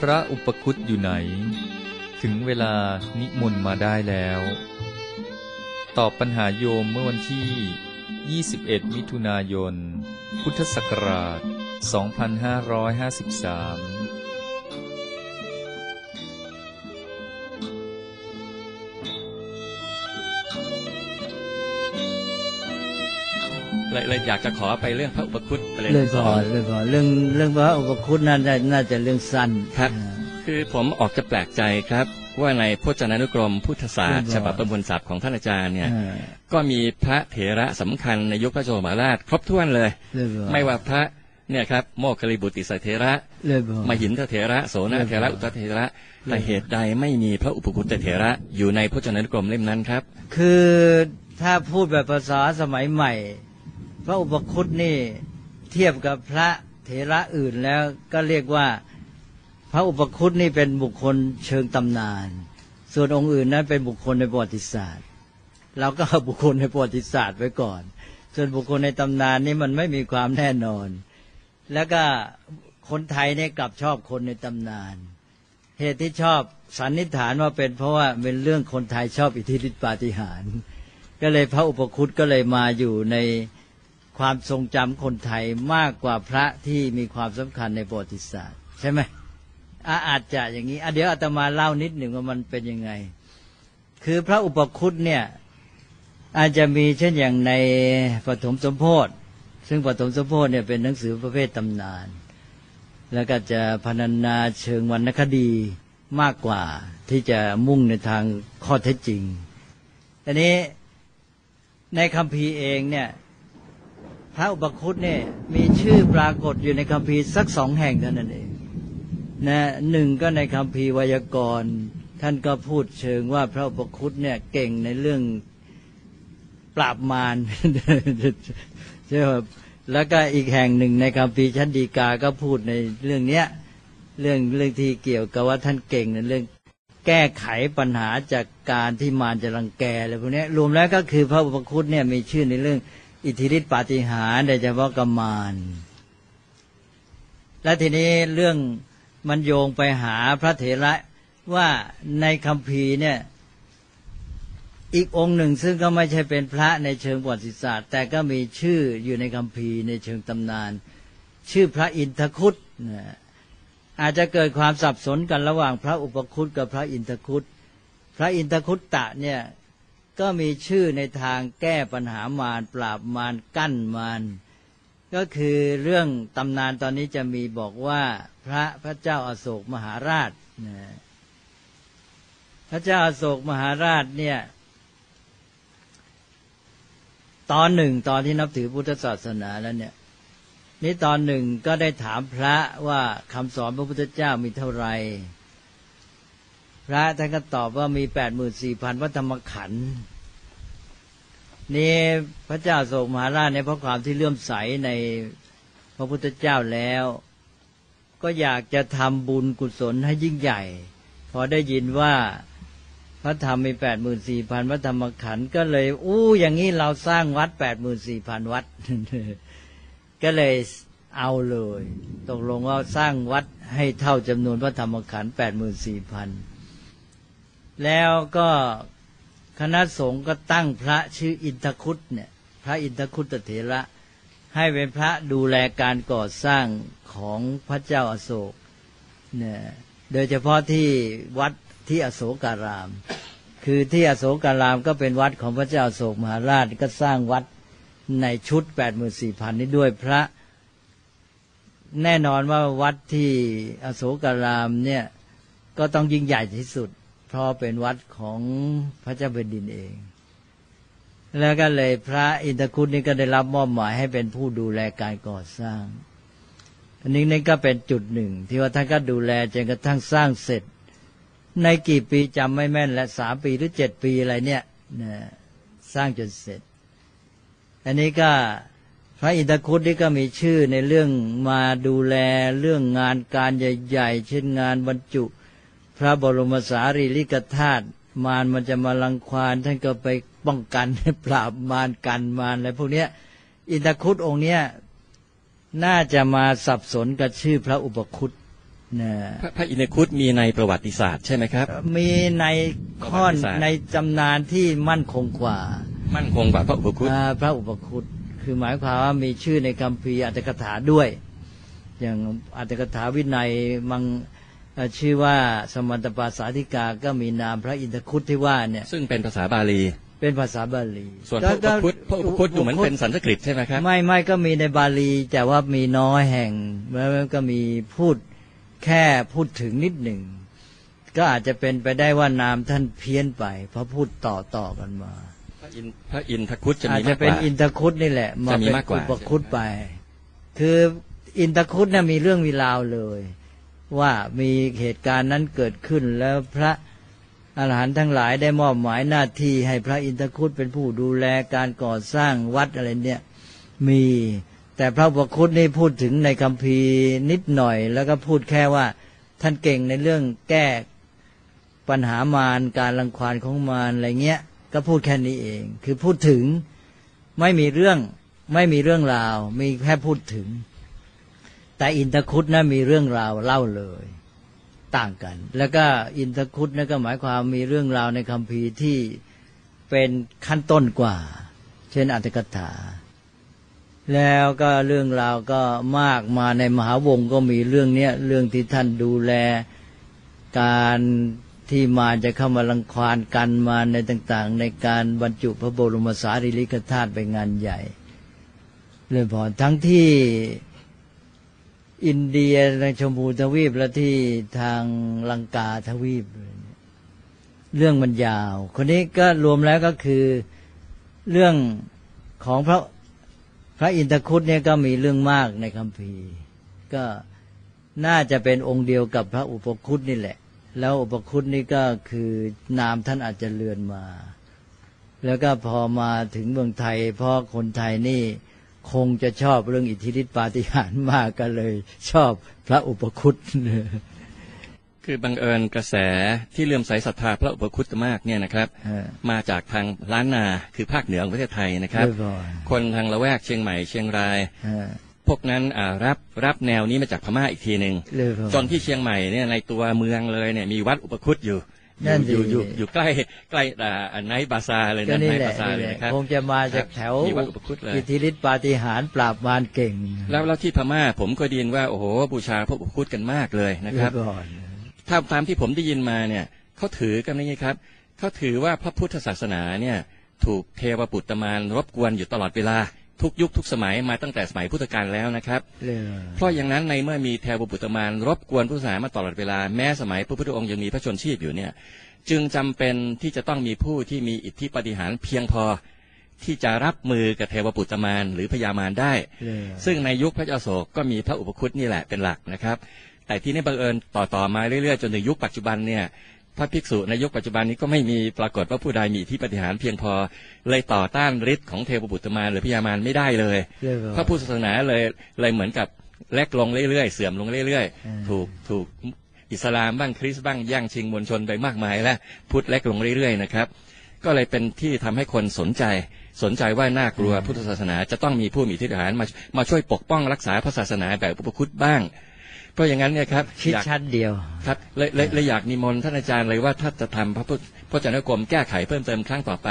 พระอุปคุตอยู่ไหน ถึงเวลานิมนต์มาได้แล้ว ตอบปัญหาโยมเมื่อวันที่ 21 มิถุนายน พุทธศักราช 2553 เลยเลยอยากจะขอไปเรื่องพระอุปคุตประเด็นเรื่องสก่อองนเรื่องก่อนเรื่องเรื่องพระอุปคุตน่าจะน่าจะเรื่องสั้นครับอ่าคือผมออกจะแปลกใจครับ ว่าในพจนานุกรมพุทธศาสตร์เรื่องก่อนฉบับประมวลศัพท์ของท่านอาจารย์เนี่ยอ่าก็มีพระเถระสำคัญในยุคพระโจมหาราชครบถ้วนเลยเรื่องก่อนไม่ว่าพระเนี่ยครับโมคคิริบุตรติสเถระเรื่องก่อนมหินทเถระโสนเถระอุตตเถระ แต่เหตุใดไม่มีพระอุปคุตเถระอยู่ในพจนานุกรมเล่มนั้นครับ คือถ้าพูดแบบภาษาสมัยใหม่พ ระอุปคุตนี่เทียบกับพระเถระอื่นแล้วก็เรียกว่าพระอุปคุตนี่เป็นบุคคลเชิงตำนาน ส่วนองค์อื่นนั้นเป็นบุคคลในประวัติศาสตร์ เราก็เอาบุคคลในประวัติศาสตร์ไว้ก่อน ส่วนบุคคลในตำนานนี่มันไม่มีความแน่นอน แล้วก็คนไทยเนี่ยกลับชอบคนในตำนาน เหตุที่ชอบสันนิษฐานว่าเป็นเพราะว่าเป็นเรื่องคนไทยชอบอิทธิฤทธิปาฏิหาริย์ก็เลยพระอุปคุตก็เลยมาอยู่ใน ความทรงจำคนไทยมากกว่าพระที่มีความสำคัญในประวัติศาสตร์ ใช่ไหมอะอาจจะอย่างนี้อะเดี๋ยวอาตมาเล่านิดหนึ่งว่ามันเป็นยังไง คือพระอุปคุตเนี่ยอาจจะมีเช่นอย่างในปฐมสมโพธิซึ่งปฐมสมโพธิเนี่ยเป็นหนังสือประเภทตำนาน แล้วก็จะพรรณนาเชิงวรรณคดีมากกว่าที่จะมุ่งในทางข้อเท็จจริง ทีนี้ในคำพีเองเนี่ย พระอุปคุตเนี่ยมีชื่อปรากฏอยู่ในคำพีร์สักสองแห่งเท่านั้นเองนะหนึ่งก็ในคำพีร์ไวยากรณ์ท่านก็พูดเชิงว่าพระอุปคุตเนี่ยเก่งในเรื่องปราบมารใช่ไหมแล้วก็อีกแห่งหนึ่งในคำพีร์ชั้นดีกาก็พูดในเรื่องเนี้ยเรื่องเรื่องที่เกี่ยวกับว่าท่านเก่งในเรื่องแก้ไขปัญหาจากการที่มารจะรังแกอะไรพวกนี้รวมแล้วก็คือพระอุปคุตเนี่ยมีชื่อในเรื่อง อิทธิฤทธิปาฏิหาริย์โดยเฉพาะกมารและทีนี้เรื่องมันโยงไปหาพระเถระว่าในคำพีเนี่ยอีกองค์หนึ่งซึ่งก็ไม่ใช่เป็นพระในเชิงประวัติศาสตร์ แต่ก็มีชื่ออยู่ในคำพีในเชิงตำนาน ชื่อพระอินทคุตนะอาจจะเกิดความสับสนกันระหว่างพระอุปคุตกับพระอินทคุตพระอินทคุตตะเนี่ย ก็มีชื่อในทางแก้ปัญหามารปราบมารกั้นมารก็คือเรื่องตำนานตอนนี้จะมีบอกว่าพระพระเจ้าอาโศกมหาราชนะพระเจ้าอาโศกมหาราชเนี่ยตอนหนึ่งตอนที่นับถือพุทธศาสนาแล้วเนี่ยนี่ตอนหนึ่งก็ได้ถามพระว่าคำสอนพระพุทธเจ้ามีเท่าไหร่ พระท่านก็ตอบว่ามีแปดหมื่นสี่พันวัธรรมขันธ์นี่พระเจ้าโศกมหาราชในเพราะความที่เลื่อมใสในพระพุทธเจ้าแล้ว ก็อยากจะทำบุญกุศลให้ยิ่งใหญ่ พอได้ยินว่าพระธรรมมีแปดหมื่นสี่พันวัธรรมขันธ์ก็เลย อู้อย่างนี้เราสร้างวัดแปดหมื่นสี่พันวัด ก็เลยเอาเลย ตกลงว่าสร้างวัดให้เท่าจำนวนพระธรรมขันธ์แปดหมื่นสี่พัน แล้วก็คณะสงฆ์ก็ตั้งพระชื่ออินทคุตเนี่ย พระอินทคุตเถระ ให้เป็นพระดูแลการก่อสร้างของพระเจ้าอาโศกเนี่ยโดยเฉพาะที่วัดที่อโศการาม คือที่อโศการามก็เป็นวัดของพระเจ้าอโศกมหาราชก็สร้างวัดในชุดแปดหมื่นสี่พันนี้ด้วยพระ แน่นอนว่าวัดที่อโศการามเนี่ยก็ต้องยิ่งใหญ่ที่สุด เพราะเป็นวัดของพระเจ้าแผ่นดินเอง แล้วก็เลยพระอินทคุณนี่ก็ได้รับมอบหมายให้เป็นผู้ดูแลการก่อสร้าง อันนี้นี่ก็เป็นจุดหนึ่ง ที่ว่าท่านก็ดูแลจนกระทั่งสร้างเสร็จ ในกี่ปีจำไม่แม่นและสามปีหรือเจ็ดปีอะไรเนี่ยนะสร้างจนเสร็จ อันนี้ก็พระอินทคุตนี่ก็มีชื่อในเรื่องมาดูแลเรื่องงานการใหญ่ ๆ เช่นงานบรรจุ พระบรมสารีริกธาตุมารมันจะมาลังควานท่านก็ไปป้องกันปราบมารกันมารอะไรพวกเนี้ย อินทคุตองค์เนี้ยน่าจะมาสับสนกับชื่อพระอุปคุตนะพระพระอินทคุตมีในประวัติศาสตร์ใช่ไหมครับ มีในข้อนประวัติศาสตร์ในจำนานที่มั่นคงกว่า มั่นคงกว่าพระอุปคุตอ่าพระอุปคุตคือหมายความว่ามีชื่อในคัมภีร์อัตถกถาด้วย อย่างอัตถกถาวินัยมังเอ่อ ชื่อว่าสมมันตปาสาธิกาก็มีนามพระอินทคุตที่ว่าเนี่ย ซึ่งเป็นภาษาบาลี เป็นภาษาบาลี ส่วนพระอุปคุตพระอุปคุตดูเหมือนเป็นสันสกฤตใช่ไหมครับ ไม่ไม่ก็มีในบาลีแต่ว่ามีน้อยแห่งแล้วก็มีพูดแค่พูดถึงนิดหนึ่ง ก็อาจจะเป็นไปได้ว่านามท่านเพี้ยนไป เพราะพูดต่อต่อกันมา พระอินพระอินทคุตจะอามีจมาจะกกเป็นว่าอินทคุตนี่แหละมาจะมีเป็นมากกว่าอุปคุตไป คืออินทคุตน่ะมีเรื่องมีราวเลย ว่ามีเหตุการณ์นั้นเกิดขึ้นแล้วพระอรหันต์ทั้งหลายได้มอบหมายหน้าที่ให้พระอินทคุตเป็นผู้ดูแลการก่อสร้างวัดอะไรเนี่ยมี แต่พระอุปคุตนี่พูดถึงในคัมภีร์นิดหน่อย แล้วก็พูดแค่ว่าท่านเก่งในเรื่องแก้ปัญหามารการรังควานของมารอะไรเงี้ย ก็พูดแค่นี้เอง คือพูดถึงไม่มีเรื่องไม่มีเรื่องราว มีแค่พูดถึง แต่อินทคุตนะมีเรื่องราวเล่าเลย ต่างกัน แล้วก็อินทคุตนะก็หมายความมีเรื่องราวในคัมภีร์ที่เป็นขั้นต้นกว่า เช่นอัตถกถา แล้วก็เรื่องราวก็มากมาในมหาวงก็มีเรื่องเนี้ยเรื่องที่ท่านดูแลการที่มาจะเข้ามารังควานกันมาในต่าง ๆ ในการบรรจุพระบรมสารีริกธาตุไปงานใหญ่เลยพอทั้งที่ อินเดียในชมพูทวีปและที่ทางลังกาทวีป เรื่องมันยาว คนนี้ก็รวมแล้วก็คือเรื่องของพระพระอินทคุตเนี่ยก็มีเรื่องมากในคัมภีร์ ก็น่าจะเป็นองค์เดียวกับพระอุปคุตนี่แหละ แล้วอุปคุตนี่ก็คือนามท่านอาจจะเลือนมา แล้วก็พอมาถึงเมืองไทยเพราะคนไทยนี่ คงจะชอบเรื่องอิทธิฤทธิปาฏิหาริย์มากก็เลย ชอบพระอุปคุตคือบังเอิญกระแสที่เลื่อมใสศรัทธาพระอุปคุตมากเนี่ยนะครับเออมาจากทางล้านนาคือภาคเหนือของประเทศไทยนะครับเรียบร้อยคนทางละแวกเชียงใหม่เชียงรายเออพวกนั้นอ่ารับรับแนวนี้มาจากพม่าอีกทีหนึ่งเรียบร้อยจนที่เชียงใหม่เนี่ยในตัวเมืองเลยเนี่ยมีวัดอุปคุตอยู่อ นั่ยู่นสิ อยู่อยู่อยู่ใกล้ใกล้อ่าไนท์บาซาร์เลยก็นะนี่ไนท์แหละบาซาร์นี่เลยแหละนะครับ คงจะมาจากแถวมีวัดอุปคุตเลย อิทธิฤทธิปาฏิหาริย์ปราบมารเก่งแล้วแล้วที่พม่าผมก็ไดยินว่าโอ้โหบูชาพระอุปคุตกันมากเลยนะครับเรียบร้อยถ้าตามที่ผมได้ยินมาเนี่ยเขาถือกันนี่ครับเขาถือว่าพระพุทธศาสนาเนี่ยถูกเทวปุตตมารรบกวนอยู่ตลอดเวลา ทุกยุคทุกสมัยมาตั้งแต่สมัยพุทธกาลแล้วนะครับเลยเพราะอย่างนั้นในเมื่อมีเทวปุตตมารรบกวนพุทธศาสนามาตลอดเวลาแม้สมัยพระพุทธองค์ยังมีพระชนชีพอยู่เนี่ยจึงจำเป็นที่จะต้องมีผู้ที่มีอิทธิปฏิหารย์เพียงพอที่จะรับมือกับเทวปุตตมารหรือพญามารได้เลยซึ่งในยุคพระเจ้าโศกก็มีพระอุปคุตนี่แหละเป็นหลักนะครับ แต่ที่นี่บังเอิญต่อต่อมาเรื่อยๆ จนถึงยุคปัจจุบันเนี่ย พระภิกษุในยุคปัจจุบันนี้ก็ไม่มีปรากฏว่าผู้ใดมีที่ปฏิหารย์เพียงพอ เลยต่อต้านฤทธิ์ของเทวบุตรมารหรือพญามารไม่ได้เลยเรียบร้อยพระพุทธศาสนาเลยเลยเหมือนกับเล็กลงเรื่อยๆ เสื่อมลงเรื่อยอืมๆถูกถูกอิสลามบ้างคริสต์บ้างย่างชิงมวลชนไปมากมายแล้วพุทธเล็กลงเรื่อยๆนะครับ ก็เลยเป็นที่ทำให้คนสนใจ สนใจว่าน่ากลัวพุทธศาสนาจะต้องมีผู้มีอิทธิฐานมามาช่วยปกป้องรักษาพระศาสนาแบบอุปคุตบ้าง เพราะอย่างนั้นเนี่ยครับคิดอยากชัดเดียวครับเลยเลยเลยอยากนิมนต์ท่านอาจารย์เลยว่าถ้าจะทำพระพุทธพระเจนกรมแก้ไขเพิ่มเติมครั้งต่อไป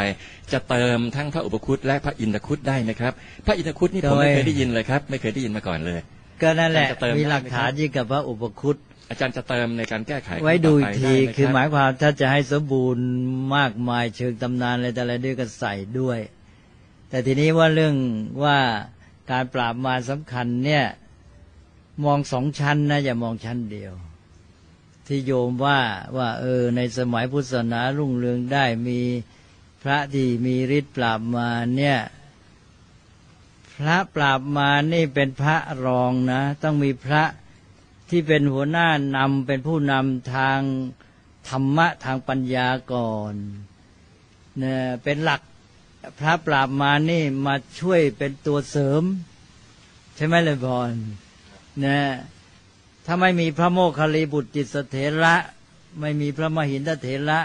จะเติมทั้งพระอุปคุตและพระอินทคุตได้ไหมครับ พระอินทคุตนี่ผมโดยไม่เคยได้ยินเลยครับ ไม่เคยได้ยินมาก่อนเลย ก็นั่นแหละอาจารย์จะเติมมีหลักได้ไหมฐานครับยิ่งกับพระอุปคุตอาจารย์จะเติมในการแก้ไข ไว้ดูอีกทีรั้งต่ไปได้ไคือหมายรับความถ้าจะให้สมบูรณ์มากมายเชิงตำนานอะไรแต่อะไรด้วยก็ใส่ด้วย แต่ทีนี้ว่าเรื่องว่าการปราบมารสำคัญเนี่ย มองสองชั้นนะอย่ามองชั้นเดียว ที่โยมว่าว่าเออในสมัยพุทธศาสนารุ่งเรืองได้มีพระที่มีฤทธิ์ปราบมาเนี่ยพระปราบมานี่เป็นพระรองนะ ต้องมีพระที่เป็นหัวหน้านำเป็นผู้นำทางธรรมะทางปัญญาก่อนเนี่ยเป็นหลักพระปราบมานี่มาช่วยเป็นตัวเสริม ใช่ไหมเลยพร นะถ้าไม่มีพระโมคคัลลีบุตรจิตสเถระ ไม่มีพระมหินทเถระ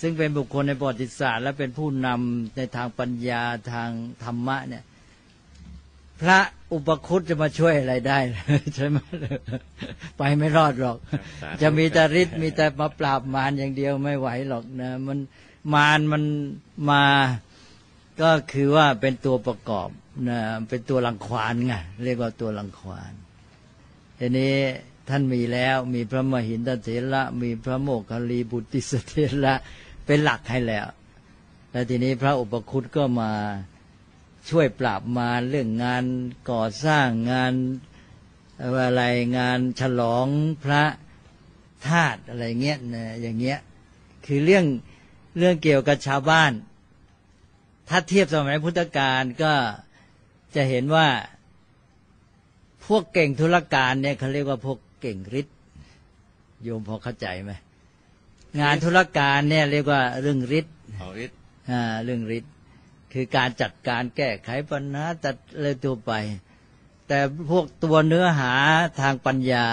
ซึ่งเป็นบุคคลในประวัติศาสตร์ และเป็นผู้นำในทางปัญญาทางธรรมะเนี่ยพพระอุปคุตจะมาช่วยอะไรได้ใช่ไหมไปไม่รอดหรอกสาธุจะมีแต่ฤทธิ์มีแต่มาปราบมารอย่างเดียวไม่ไหวหรอกนะ มันมารมันมาก็คือว่าเป็นตัวประกอบนะเป็นตัวรังควานไงเรียกว่าตัวรังควาน ทีนี้ท่านมีแล้วมีพระมหินทเถระมีพระโมคคัลลีบุตติสเถระเป็นหลักให้แล้ว แล้วทีนี้พระอุปคุตก็มาช่วยปราบมารเรื่องงานก่อสร้างงานอะไรงานฉลองพระธาตุอะไรเงี้ยนะอย่างเงี้ยคือเรื่องเรื่องเกี่ยวกับชาวบ้าน ถ้าเทียบสมัยพุทธกาลก็จะเห็นว่า วกเก่งธุรการเนี่ยเขาเรียกว่าพวกเก่งฤทธิ์โยมพอเข้าใจไหมงานธุรการเนี่ยเรียกว่าเรื่องฤทธิ์เอาฤทธิ์อ่าเรื่องฤทธิ์คือการจัดการแก้ไขปัญหาจัดอะไรตัวไป แต่พวกตัวเนื้อหาทางปัญญา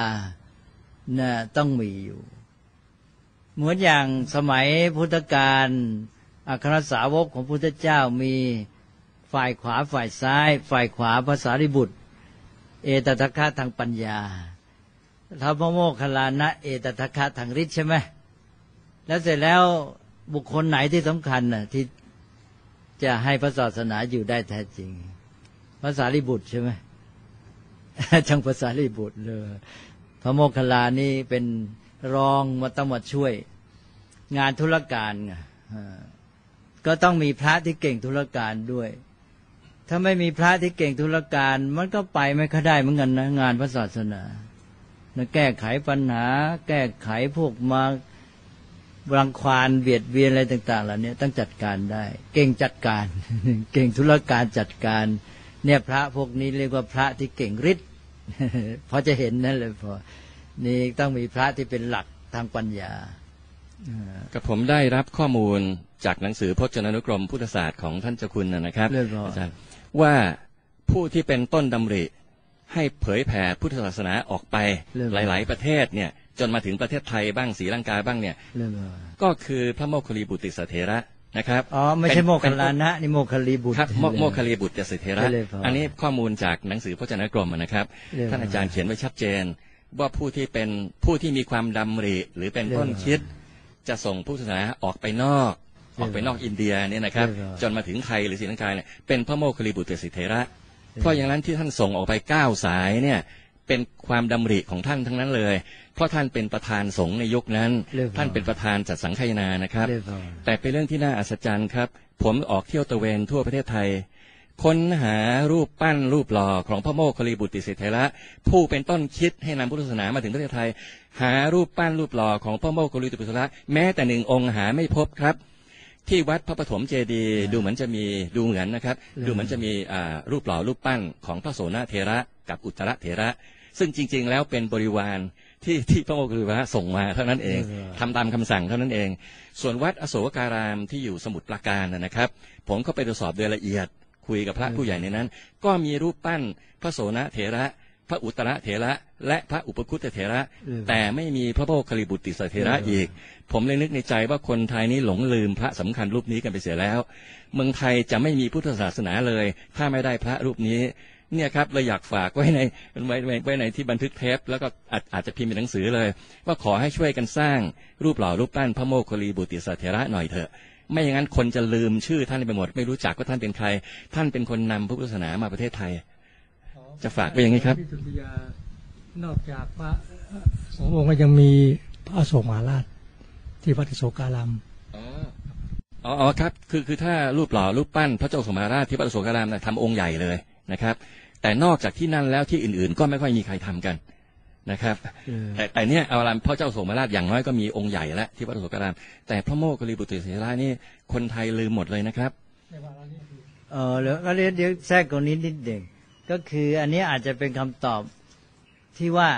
น่ะต้องมีอยู่ เหมือนอย่างสมัยพุทธกาลอัครสาวกของพุทธเจ้ามีฝ่ายขวาฝ่ายซ้าย ฝ่ายขวาภาษาริบุตร เอตตะคะทางปัญญาท้าวพระโมคคลานะเอตตะคะทางฤทธิ์ใช่ไหมแล้วเสร็จแล้วบุคคลไหนที่สำคัญน่ะที่จะให้พระศาสนาอยู่ได้แท้จริงภาษาลิบุตรใช่ไหมจังภาษาลิบุตรเลยพระโมคคัลลานี่เป็นรองมาต้องมาช่วย งานธุรการไงก็ต้องมีพระที่เก่งธุรการด้วย ถ้าไม่มีพระที่เก่งธุรการ มันก็ไปไม่ค่อยได้เหมือนกันนะงานพระศาสนานะแก้ไขปัญหา แก้ไขพวกมารังควานเบียดเบียนอะไรต่าง ๆ เหล่านี้ต้องจัดการได้ เก่งจัดการ เก่งธุรการจัดการ เนี่ยพระพวกนี้เรียกว่าพระที่เก่งฤทธิ์พอจะเห็นนั่นเลยพอนี่ต้องมีพระที่เป็นหลักทางปัญญาอ่ากับผมได้รับข้อมูลจากหนังสือพจนานุกรมพุทธศาสตร์ของท่านเจ้าคุณนะนะครับเรียบร้อยอาจารย์ ว่าผู้ที่เป็นต้นดำริ ให้เผยแผ่พุทธศาสนาออกไปเรื่องหลาย ๆ ประเทศเนี่ยจนมาถึงประเทศไทยบ้างศรีลังกาบ้างเนี่ยเรียบร้อยก็คือพระโมคคัลลีบุตติสเถระนะครับอ๋อไม่ใช่เป็นโมคคัลลานะนี่โมคคัลลีบุตรครับโมโมคคัลลีบุตติสเถระได้เลยพออัอันนี้ข้อมูลจากหนังสือพจนานุกรมนะครับเรียบร้อยท่านอาจารย์เขียนไว้ชัดเจน ว่าผู้ที่เป็นผู้ที่มีความดำริ หรือเป็นต้นคิด จะส่งผู้ศาสนาออกไปนอก ออกไปนอกอินเดียเนี่ยนะครับเรียบร้อยจนมาถึงไทยหรือศรีลังกาเนี่ยเป็นพระโมคคัลลีบุตรสิทธิระ เพราะอย่างนั้นที่ท่านส่งออกไปเก้าสายเนี่ยเป็นความดำริของท่านทั้งนั้นเลย เพราะท่านเป็นประธานสงฆ์ในยุคนั้นเรียบร้อยท่านเป็นประธานจัดสังฆายนานะครับเรียบร้อยแต่เป็นเรื่องที่น่าอัศจรรย์ครับ ผมออกเที่ยวตระเวนทั่วประเทศไทย ค้นหารูปปั้นรูปหล่อของพระโมคคัลลีบุตรสิทธิระผู้เป็นต้นคิดให้นำพุทธศาสนามาถึงประเทศไทย หารูปปั้นรูปหล่อของพระโมคคัลลีบุตรสิทธิระแม้แต่หนึ่งองค์หาไม่พบครับ ที่วัดพระปฐมเจดีย์ดูเหมือนจะมีดูเหมือนนะครับ ดูเหมือนจะมีอ่ารูปหล่อรูปปั้นของพระโสนเถระกับอุตตรเถระ ซึ่งจริง ๆ แล้วเป็นบริวารที่ที่พระโมคคัลลีบุตรส่งมาเท่านั้นเองเออทำตามคำสั่งเท่านั้นเอง ส่วนวัดอโศการามที่อยู่สมุทรปราการนะนะครับ ผมก็ไปตรวจสอบโดยละเอียดคุยกับพระผู้ใหญ่ในนั้น ก็มีรูปปั้นพระโสนเถระ พระอุตตรเถระ และพระอุปคุตเถระเออแต่ไม่มีพระโมคคัลลีบุตรติสเถระเอออีอีก ผมเลยนึกในใจว่าคนไทยนี่หลงลืมพระสำคัญรูปนี้กันไปเสียแล้ว เมืองไทยจะไม่มีพุทธศาสนาเลย ถ้าไม่ได้พระรูปนี้เนี่ยครับเราอยากฝากไว้ในไว้ไว้ไว้ในที่บันทึกเทปแล้วก็อาจอาจจะพิมพ์เป็นหนังสือเลย ว่าขอให้ช่วยกันสร้างรูปหล่อรูปปั้นพระโมคคัลลีบุตรสเถระหน่อยเถอะ ไม่อย่างนั้นคนจะลืมชื่อท่านไปหมด ไม่รู้จักว่าท่านเป็นใคร ท่านเป็นคนนำพระพุทธศาสนามาประเทศไทย จะฝากไว้อย่างนี้ครับพิสุทธิยานอกจากพระสององค์ก็ยังมีพระอโศกมหาราช ที่วัดอโศการามอ๋ออ๋อครับคือคือถ้ารูปหล่อรูปปั้นพระเจ้าสมมาราชที่พระอโศการามนะทำองค์ใหญ่เลยนะครับ แต่นอกจากที่นั่นแล้วที่อื่นๆ ก็ไม่ค่อยมีใครทำกันนะครับเออแต่แต่เนี่ยเอาละพระเจ้าโสมราชอย่างน้อยก็มีองค์ใหญ่แล้วที่พระอโศการาม แต่พระโมคคัลลีบุตรเถระนี่คนไทยลืมหมดเลยนะครับเออแล้วก็เรียนเดี๋ยวแทรกตรงนี้นิดหนึ่ง ก็คืออันนี้อาจจะเป็นคำตอบที่ว่า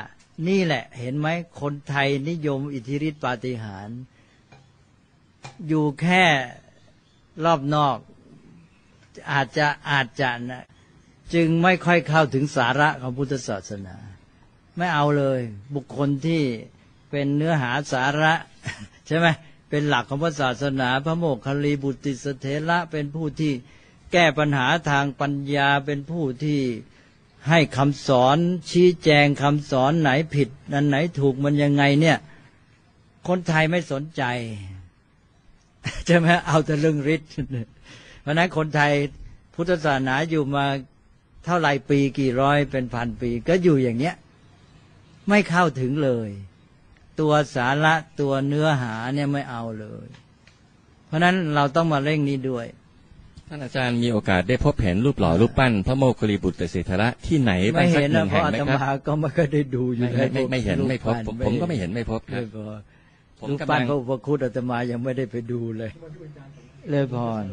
นี่แหละเห็นไหมคนไทยนิยมอิทธิฤทธิปาฏิหาริย์อยู่แค่รอบนอก อาจจะอาจจะนะจึงไม่ค่อยเข้าถึงสาระของพุทธศาสนา ไม่เอาเลยบุคคลที่เป็นเนื้อหาสาระใช่ไหมเป็นหลักของพระศาสนา พระโมคคัลลีบุตรสเถระเป็นผู้ที่ แก้ปัญหาทางปัญญาเป็นผู้ที่ให้คำสอนชี้แจงคำสอนไหนผิดอันไหนถูกมันยังไงเนี่ย คนไทยไม่สนใจใช่ไหมเอาแต่เรื่องฤทธิ์เพราะนั้นคนไทยพุทธศาสนาอยู่มาเท่าไรปีกี่ร้อยเป็นพันปี ก็อยู่อย่างเนี้ย ไม่เข้าถึงเลย ตัวสาระตัวเนื้อหาเนี่ยไม่เอาเลย เพราะนั้นเราต้องมาเร่งนี้ด้วย ท่านอาจารย์มีโอกาสได้พบเห็นรูปหล่อรูปปั้น พระโมคคิริบุตรเตสิทธระที่ไหนบ้าไม่งสักเห็นหนึ่นะงเพแห่งราะอาไหมตครับมาก็ไม่เคยได้ดูอยู่ไม่ในไม่ไม่เห็นรูปไม่พบปั้นผมก็ไม่เห็นไม่พบครับไม่พอผมรูปกำปั้ลันงพระอุปคุตอาตมายังไม่ได้ไปดูเลย เลยพร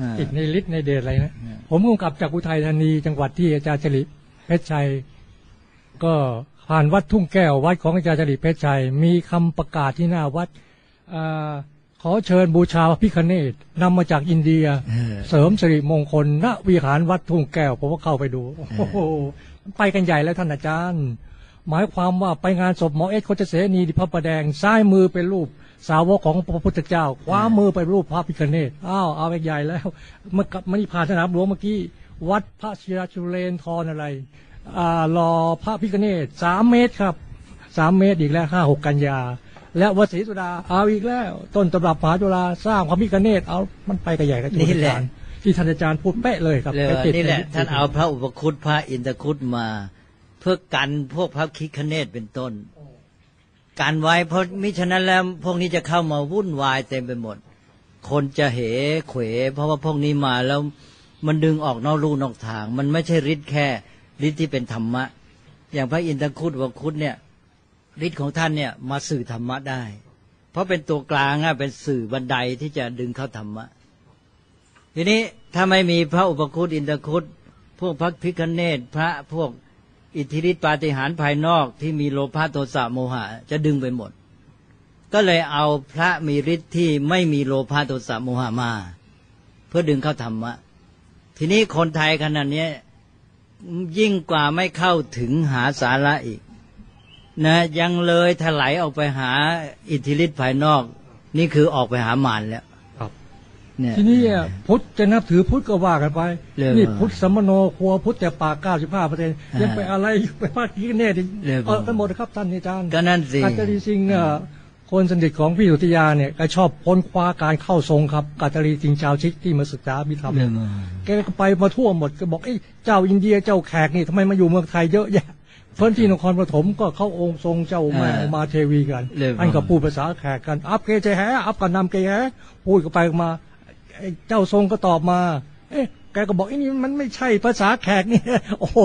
อ่าติดในฤทธิ์ในเดชอะไรนะเนี่ยผมกำกับจากอุทัยธานีจังหวัดที่อาจารย์ฉลิเพชรชัย ก็ผ่านวัดทุ่งแก้ววัดของอาจารย์ฉลิเพชรชัย มีคำประกาศที่หน้าวัดอา ขอเชิญบูชาพระพิคเนตนำมาจากอินเดียเออเสริมสิริมงคลณวิหารวัดทุ่งแก้วผมก็เข้าไปดูโอ้โหไปกันใหญ่แล้วท่านอาจารย์ หมายความว่าไปงานศพหมอเอสโคจเสนีที่พระประแดงซ้ายมือเป็นรูปสาวกของพระพุทธเจ้าขวามือเป็นรูปพระพิคเนตอ้าวเอาไปใหญ่แล้วเมื่อกลับมานี่ผ่านสนามหลวงเมื่อกี้วัดพระศิราชุเรนทรอะไรอ่ารอพระพิคเนตสามเมตรครับสามเมตรอีกแล้วห้าหกกันยา และวัดศรีสุดาเอาอีกแล้ว ต้นตำรับมหาจุฬาสร้างพระพิคเนตเอามันไปกันใหญ่แล้วนี่แหละที่ท่านอาจารย์พูดเป๊ะเลยครับเลยไปติดนี่แหละใท่านเอาพระอุปคุตพระอินทคุตมา เพื่อกันพวกพระคิคเนตเป็นต้นกันไว้เพราะมิฉะนั้นแล้วพวกนี้จะเข้ามาวุ่นวายเต็มไปหมด คนจะเหเขวเพราะว่าพวกนี้มาแล้วมันดึงออกนอกลู่นอกทาง มันไม่ใช่ฤทธิ์แค่ฤทธิ์ที่เป็นธรรมะ อย่างพระอินทคุตอุปคุตเนี่ย ฤทธิ์ของท่านเนี่ยมาสื่อธรรมะได้ เพราะเป็นตัวกลางอะเป็นสื่อบันไดที่จะดึงเข้าธรรมะ ทีนี้ถ้าไม่มีพระอุปคุตอินทคุตพวกพระพิคเนตพระพวกอิทธิฤทธิปาฏิหาริย์ภายนอกที่มีโลภะโทสะโมหะ จะดึงไปหมด ก็เลยเอาพระมีฤทธิ์ที่ไม่มีโลภะโทสะโมหะมา เพื่อดึงเข้าธรรมะ ทีนี้คนไทยขนาดนี้ยยิ่งกว่าไม่เข้าถึงหาสาระอีก นะยังเลยถลายออกไปหาอิทธิฤทธิ์ภายนอก นี่คือออกไปหามารแล้วครับเนี่ยทีนี้อะพุทธจะนับถือพุทธก็ว่ากันไปเรื่องนี่ว่าพุทธสมโนครัวพุทธแต่ปากเก้าสิบห้าเปอร์เซ็นต์อ่ายัยังไปอะไรไปพาดพิคเนตอีกเรื่องเออกันหมดนะครับท่านอาจารย์ก็นั่นสิอาจารย์สิงห์อะคนสนิทของพี่สุติยาเนี่ยก็ชอบพ้นคว้าการเข้าทรงครับกาตาลีสิงห์ชาวชิกที่มาศึกษาบิธรรมเรื่องว่าแกก็ไปมาทั่วหมดก็บอกเอ้ยเจ้าอินเดียเจ้าแขกนี่ทำไมมาอยู่เมืองไทยเยอะแยะ เพื่อนที่นครปฐมก็เข้าองค์ทรงเจ้าแม่เอออุมาเทวีกันเรื่องอันก็พูดภาษาแขกกัน อัพเกเจแฮอัพกันนำเกแฮพูดกันไปมาไอ้เจ้าทรงก็ตอบมา เอ๊ะแกก็บอกไอ้นี่มันไม่ใช่ภาษาแขกนี่โอ้โห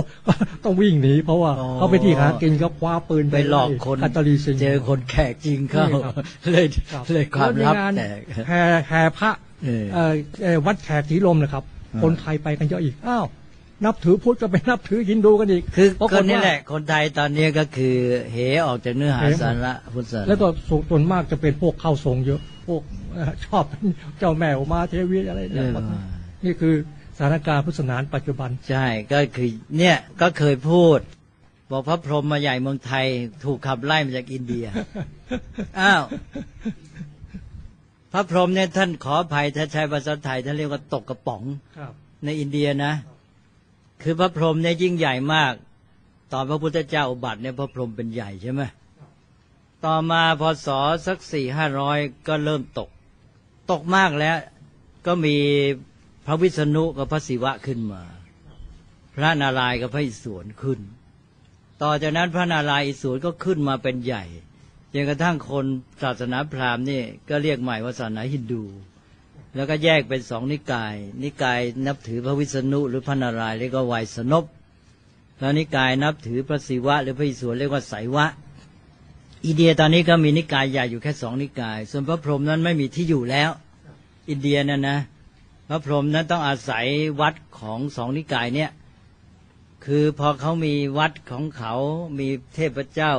ต้องวิ่งหนีเพราะว่าอ๋อเขาไปที่หากินก็คว้าปืนไปหลอกคนคาตาลีสิงห์เจอคนแขกจริงเข้านี่ครับเลยครับเลยความลับแล้ในงนแตกแห่แห่พระเออเอ่อเอ่อวัดแขกศรีลมนะครับอ่าคนไทยไปกันเยอะอีกอ้าว นับถือพุทธก็ไปนับถือฮินดูกันอีกคือปรากคฏนนี้ว่าแหละคนไทยตอนนี้ก็คือเหออกจากเนื้อหาเหหมดสาระพุทธศาสนาแล้วก็ส่วนมากจะเป็นพวกเข้าทรงเยอะพวกเอ่อชอบเจ้าแม่อุมาเทวีอะไรเอเนี่ยอนี่คือสถานการณ์พุทธศาสนาปัจจุบันใช่ก็คือเนี่ยก็เคยพูด บอกพระพรหมมาใหญ่เมืองไทย ถูกขับไล่มาจากอินเดียอ้าวพระพรหมเนี่ยท่านขออภัยถ้าใช้ภาษาไทยท่านเรียกว่าตกกระป๋องครับในอินเดียนะ คือพระพรหมเนี่ยยิ่งใหญ่มาก ตอนพระพุทธเจ้าอุบัติเนี่ยพระพรหมเป็นใหญ่ใช่ไหมต่อมาพศสักสี่ห้าร้อยก็เริ่มตก ตกมากแล้วก็มีพระวิษณุกับพระศิวะขึ้นมา พระนารายณ์กับพระอิศวรขึ้น ต่อจากนั้นพระนารายณ์อิศวรก็ขึ้นมาเป็นใหญ่จนกระทั่งคนศาสนาพราหมณ์นี่ก็เรียกใหม่ว่าศาสนาฮินดู แล้วก็แยกเป็นสองนิกาย นิกายนับถือพระวิษณุหรือพระนารายณ์เรียกว่าไวยสนพแล้วนิกายนับถือพระศิวะ หรือพระอิศวรเรียกว่าไสวะ อินเดียตอนนี้ก็มีนิกายใหญ่อยู่แค่สองนิกาย ส่วนพระพรหมนั้นไม่มีที่อยู่แล้ว อินเดียนั่นนะพระพรหมนั้นต้องอาศัยวัดของสองนิกายเนี่ยคือพอเขามีวัดของเขามีเทพเจ้า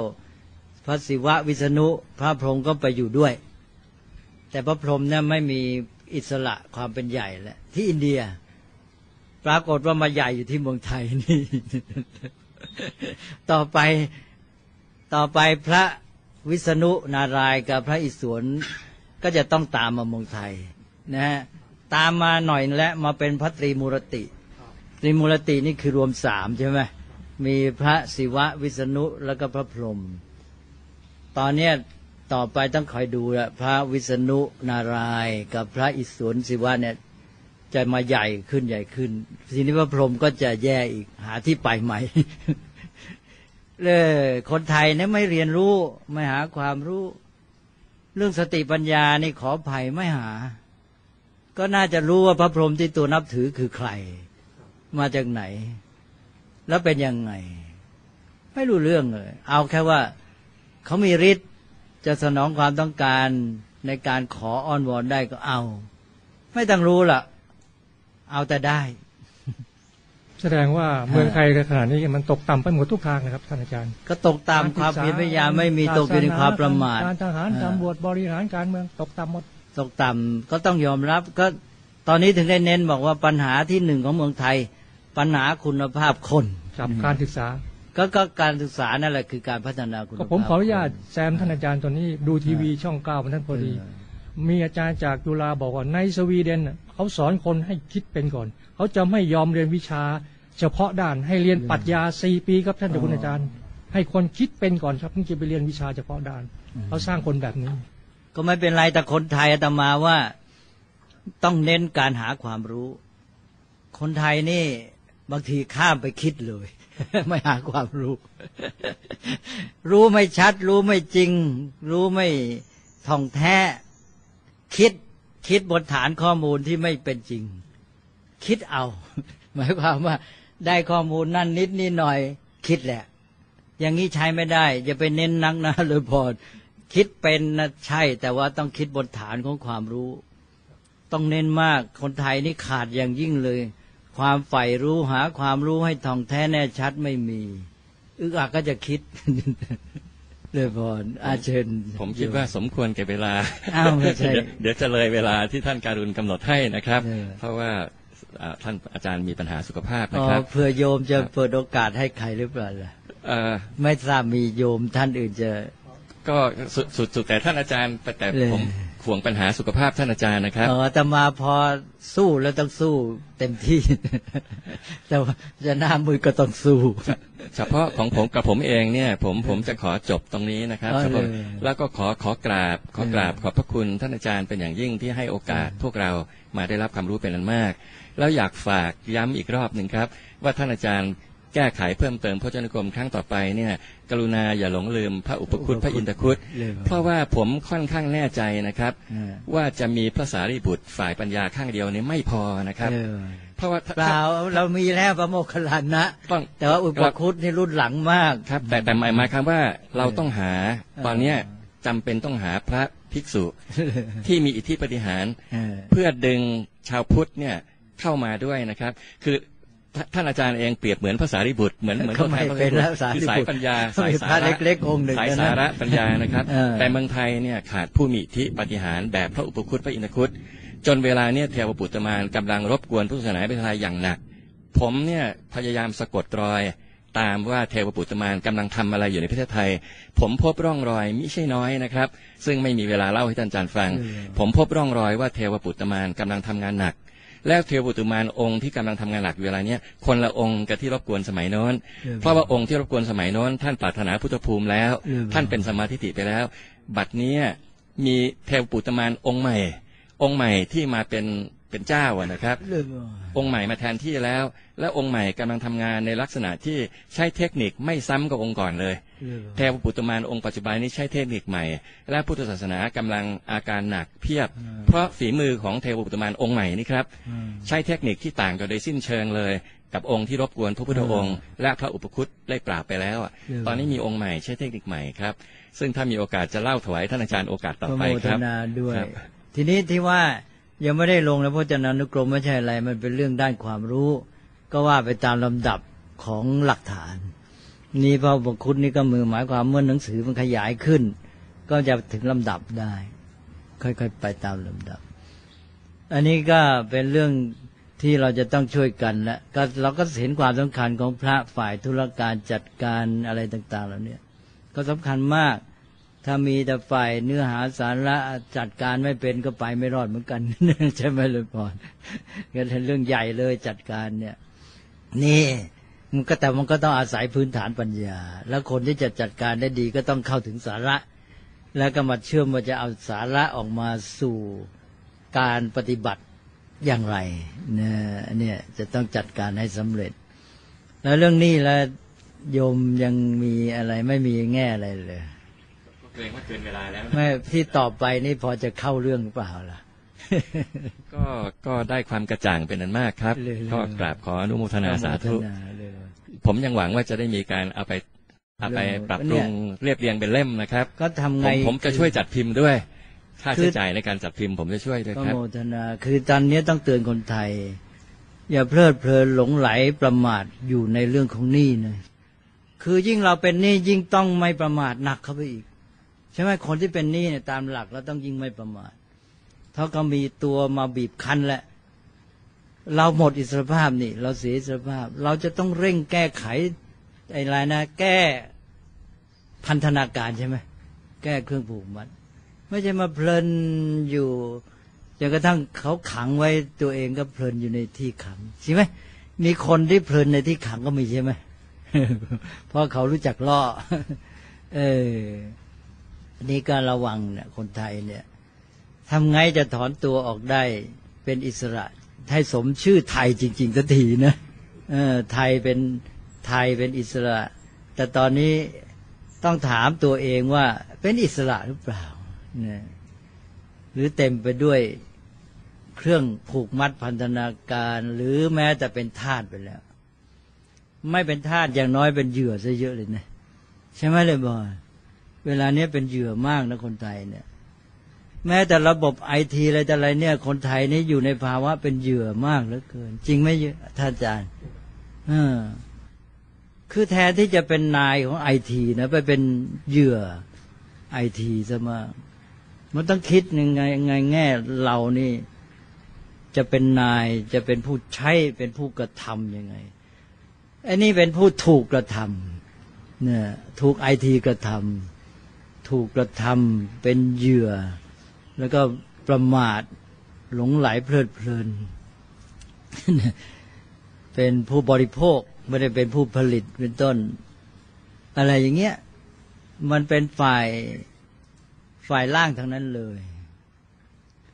พระศิวะวิษณุ พระพรหมก็ไปอยู่ด้วย แต่พระพรหมเนี่ยไม่มี อิสระความเป็นใหญ่แหละที่อินเดีย ปรากฏว่ามาใหญ่อยู่ที่เมืองไทยนี่ต่อไปต่อไปพระวิษณุนารายกับพระอิศวรก็จะต้องตามมาเมืองไทยนะฮะตามมาหน่อยและมาเป็นพระตรีมูรติตรีมูลตินี่คือรวมสามใช่ไหมมีพระศิวะวิษณุแล้วก็พระพรหมตอนเนี้ย ต่อไปต้องคอยดูละพระวิษณุนารายกับพระอิศวรศิวะเนี่ยจะมาใหญ่ขึ้นใหญ่ขึ้นทีนี้พระพรหมก็จะแย่อีกหาที่ไปใหม่เลยคนไทยเนี่ยไม่เรียนรู้ไม่หาความรู้ เรื่องสติปัญญานี่ขออภัยไม่หา ก็น่าจะรู้ว่าพระพรหมที่ตัวนับถือคือใคร มาจากไหน แล้วเป็นยังไง ไม่รู้เรื่องเลย เอาแค่ว่าเขามีฤทธิ์ จะสนองความต้องการในการขออ้อนวอนได้ก็เอา ไม่ต้องรู้ล่ะ เอาแต่ได้ แสดงว่าเมืองไทยในขณะนี้มันตกต่ำไปหมดทุกทางนะครับท่านอาจารย์ ก็ตกตามความเพียรพยายามไม่มีตกอยู่ในความประมาทการทหารอ่าตำรวจบริหารการเมืองตกต่ำหมดตกต่ำก็ต้องยอมรับ ก็ตอนนี้ถึงได้เน้นบอกว่าปัญหาที่หนึ่งของเมืองไทย ปัญหาคุณภาพคนกับการศึกษา ก็ก็การศึกษานั่นแหละคือการพัฒนาคุณก็ภาพผมขออนุญาตแซมท่านอาจารย์ตอนนี้ดูทีวีช่องเก้ามันท่านพอดีเออมีอาจารย์จากจุฬาบอกว่าในสวีเดนน่ะเขาสอนคนให้คิดเป็นก่อน เขาจะไม่ยอมเรียนวิชา เฉพาะด้านให้เรียนปรัชญาสี่ปีครับท่านเจ้าคุณอาจารย์ ให้คนคิดเป็นก่อนครับถึงจะไปเรียนวิชาเฉพาะด้านเขาสร้างคนแบบนี้ ก็ไม่เป็นไรแต่คนไทยอาตมาว่าต้องเน้นการหาความรู้ คนไทยนี่บางทีข้ามไปคิดเลย ไม่หาความรู้ รู้ไม่ชัด รู้ไม่จริง รู้ไม่ท่องแท้ คิดคิดบนฐานข้อมูลที่ไม่เป็นจริง คิดเอา หมายความว่า ได้ข้อมูลนั่นนิดนี่หน่อย คิดแหละ อย่างนี้ใช้ไม่ได้ อย่าไปเน้นนักนะเลยพอคิดเป็นนะใช่ แต่ว่าต้องคิดบนฐานของความรู้ ต้องเน้นมากคนไทยนี่ขาดอย่างยิ่งเลย ความใฝ่รู้หาความรู้ให้ท่องแท้แน่ชัดไม่มี อึกอักก็จะคิดเลยพรอาเชิญ ผมคิดว่าสมควรแก่เวลาอ้าวไม่ใช่เดี๋ยวเดี๋ยวจะเลยเวลาที่ท่านการุณกำหนดให้นะครับเออเพราะว่าอ่าท่านอาจารย์มีปัญหาสุขภาพอ๋นะอครับเพื่อโยมจะเปิดโอกาสให้ใครหรือเปล่าล่ะเอ่อไม่ทราบมีโยมท่านอื่นจะ ก็สุดสุดสุดแต่ท่านอาจารย์แต่แต่เลยผม ห่วงปัญหาสุขภาพท่านอาจารย์นะครับเออแต่มาพอสู้แล้วต้องสู้เต็มที่ แต่ว่าจะหน้ามือก็ต้องสู้ เฉพาะของผมกับผมเองเนี่ย ผมผมจะขอจบตรงนี้นะครับอ๋อเฉพาะเลยแล้วก็ขอขอกราบ ขอกราบขอบพระคุณท่านอาจารย์เป็นอย่างยิ่งที่ให้โอกาสพวกเรามาได้รับความรู้เป็นอันมาก แล้วอยากฝากย้ำอีกรอบหนึ่งครับ ว่าท่านอาจารย์ แก้ไขเพิ่มเติมพระเจ้านุกรมครั้งต่อไปเนี่ยกรุณาอย่าหลงลืมพระอุปคุตพระอินทคุตเลยเพราะว่าผมค่อนข้างแน่ใจนะครับเออว่าจะมีพระสารีบุตรฝ่ายปัญญาข้างเดียวนี้ไม่พอนะครับเออเพราะว่าถ้าเปล่าเรามีแล้วพระโมคคัลลานะต้องแต่ว่าอุปคุตนี่รุ่นหลังมากครับ แต่แต่หมายหมายความว่าเราต้องหาเออตอนเนี้ยจำเป็นต้องหาพระภิกษุที่มีอิทธิปฏิหารเออเพื่อดึงชาวพุทธเนี่ยเข้ามาด้วยนะครับ คือ ท่าท่านอาจารย์เองเปรียบเหมือนภาษาริบุตรเหมือนเหมือนก็ไม่พระเป็นแล้วคือสารีบุตรสายปัญญาเขาสายเป็นสาพระระเล็กๆองค์หนึ่งสายนะสาระปัญญานะครับเออแต่เมืองไทยเนี่ยขาดผู้มีอิทธิปฏิหารแบบพระอุปคุตพระอินทคุตจนเวลาเนี่ยเทวปุตตมานกำลังรบกวนพุทธศาสนาเป็นไทยอย่างหนัก ผมเนี่ยพยายามสะกดรอยตามว่าเทวปุตตมานกำลังทำอะไรอยู่ในประเทศไทย ผมพบร่องรอยมิใช่น้อยนะครับ ซึ่งไม่มีเวลาเล่าให้ท่านอาจารย์ฟังเออผมพบร่องรอยว่าเทวปุตตมานกำลังทำงานหนัก แล้วเทวปุตตมานองค์ที่กำลังทำงานหนักอยู่เวลาเนี้ยคนละองค์กับที่รบกวนสมัยโน้น เพราะว่าองค์ที่รบกวนสมัยโน้น ท่านปรารถนาพุทธภูมิแล้วเออท่านเป็นสมมาธิติไปแล้ว บัดเนี้ยมีเทวปุตตมานองค์ใหม่ องค์ใหม่ที่มาเป็น เป็นเจ้าอะนะครับเรื่ององค์ใหม่มาแทนที่แล้ว และองค์ใหม่กำลังทำงานในลักษณะที่ใช้เทคนิคไม่ซ้ำกับองค์ก่อนเลยเทวปุตตมานองค์ปัจจุบันนี้ใช้เทคนิคใหม่ และพุทธศาสนากำลังอาการหนักเพียบ เพราะฝีมือของเทวปุตตมานองค์ใหม่นี่ครับ ใช้เทคนิคที่ต่างกันโดยสิ้นเชิงเลย กับองค์ที่รบกวนพระพุทธองค์ และพระอุปคุตได้ปราบไปแล้วอะเออตอนนี้มีองค์ใหม่ใช้เทคนิคใหม่ครับ ซึ่งถ้ามีโอกาสจะเล่าถวายท่านอาจารย์โอกาสต่อประไปโมคทรับนาด้วยครับทีนี้ที่ว่า ยังไม่ได้ลงแล้วพจนานุกรมไม่ใช่อะไร มันเป็นเรื่องด้านความรู้ ก็ว่าไปตามลำดับของหลักฐาน นี่พระอุคุตนี่ก็มือหมายความเมื่อหนังสือมันขยายขึ้น ก็จะถึงลำดับได้ ค่อยๆไปตามลำดับ อันนี้ก็เป็นเรื่องที่เราจะต้องช่วยกันและก็เราก็เห็นความสำคัญของพระฝ่ายธุรการจัดการอะไรต่างๆเหล่านี้ก็สำคัญมาก ถ้ามีแต่ฝ่ายเนื้อหาสาระจัดการไม่เป็นก็ไปไม่รอดเหมือนกันใช่ไหมเลยพรก็เป็นเรื่องใหญ่เลยจัดการเนี่ย นี่มันก็แต่มันก็ต้องอาศัยพื้นฐานปัญญา แล้วคนที่จะจัดการได้ดีก็ต้องเข้าถึงสาระ แล้วก็มาเชื่อมว่าจะเอาสาระออกมาสู่การปฏิบัติอย่างไรเนี่ยเนี่ยจะต้องจัดการให้สำเร็จ แล้วเรื่องนี้แล้วยมยังมีอะไรไม่มีแง่อะไรเลย เกรงว่าเกินเวลาแล้วไม่ที่ต่อไปนี่พอจะเข้าเรื่องหรือเปล่าล่ะก็ก็ได้ความกระจ่างเป็นอันมากครับเลยๆก็กราบขออนุโมทนาสาธุอนุโมทนาเลยผมยังหวังว่าจะได้มีการเอาไปเอาไปเรื่องปรับปรุงเนี่ยเรียบเรียงเป็นเล่มนะครับ ก็ทำผไงมผมจะช่วยจัดพิมพ์ด้วย ค่าคือใช้จ่ายในการจัดพิมพ์ผมจะช่วยด้วยก็ครับโมทนาคือตอนนี้ต้องเตือนคนไทย อย่าเพลิดเพลินหลงไหลประมาทอยู่ในเรื่องของหนี้นะคือยิ่งเราเป็นหนี้ยิ่งต้องไม่ประมาทหนักเข้าไปอีกใช่ไหมคนที่เป็นหนี้เนี่ยตามหลักเราต้องยิ่งไม่ประมาทเขาก็มีตัวมาบีบคั้นแหละ เราหมดอิสรภาพนี่ เราเสียอิสรภาพ เราจะต้องเร่งแก้ไขไอ้ไรนะ แก้พันธนาการใช่ไหมแก้เครื่องผูกมัดไม่ใช่มาเพลินอยู่จนกระทั่งเขาขังไว้ตัวเองก็เพลินอยู่ในที่ขังใช่ไหมมีคนที่เพลินในที่ขังก็มีใช่ไหมเพราะเขารู้จักล่อ เออ อันนี่ก็ระวังเนี่ยคนไทยเนี่ยทำไงจะถอนตัวออกได้เป็นอิสระให้สมชื่อไทยจริงๆสักทีนะเออไทยเป็นไทยเป็นอิสระ แต่ตอนนี้ต้องถามตัวเองว่าเป็นอิสระหรือเปล่าเนี่ยหรือเต็มไปด้วยเครื่องผูกมัดพันธนาการ หรือแม้แต่เป็นทาสไปแล้ว ไม่เป็นทาสอย่างน้อยเป็นเหยื่อซะเยอะเลยนะใช่ไหมเลยบอย เวลาเนี้ยเป็นเหยื่อมากนะคนไทยเนี่ย แม้แต่ระบบไอทีอะไรแต่อะไรเนี่ย คนไทยนี่อยู่ในภาวะเป็นเหยื่อมากเหลือเกิน จริงไหมท่านอาจารย์อคือแทนที่จะเป็นนายของไอทีนะไปเป็นเหยื่อไอทีซะมากมันต้องคิดยังไงยังไงแง่เรานี่ จะเป็นนายจะเป็นผู้ใช้เป็นผู้กระทำยังไงไอ้นี่เป็นผู้ถูกกระทำเนี่ยถูกไอทีกระทำ ถูกกระทำเป็นเหยื่อ แล้วก็ประมาทหลงไหลเพลิดเพลิน เป็นผู้บริโภคไม่ได้เป็นผู้ผลิตเป็นต้น อะไรอย่างเงี้ยมันเป็นฝ่ายฝ่ายล่างทั้งนั้นเลย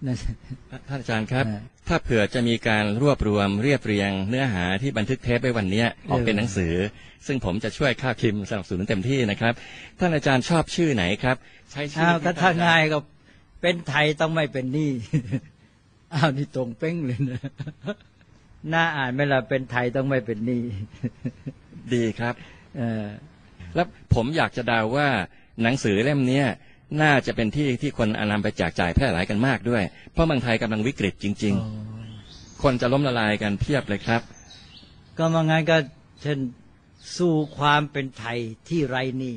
นั่นท่านอาจารย์ครับเออ ถ้าเผื่อจะมีการรวบรวมเรียบเรียงเนื้อหาที่บันทึกเทปไว้วันเนี้ยออกเป็นหนังสือ ซึ่งผมจะช่วยค่าพิมพ์สนับสนุนเต็มที่นะครับ ท่านอาจารย์ชอบชื่อไหนครับ ใช้ชื่อ้าวที่ก็ถ้าง่ายก็เป็นไทยต้องไม่เป็นหนี้อ้าวนี่ตรงเป้งเลยนะน่าอ่านไหมล่ะเป็นไทยต้องไม่เป็นหนี้ดีครับ เออแล้วผมอยากจะเดาว่าหนังสือเล่มเนี้ย น่าจะเป็นที่ที่คนเอานำไปแจกจ่ายแพร่หลายกันมากด้วย เพราะเมืองไทยกำลังวิกฤตจริง ๆ คนจะล้มละลายกันเพียบเลยครับ ก็มางั้นก็เช่นสู้ความเป็นไทยที่ไรหนี้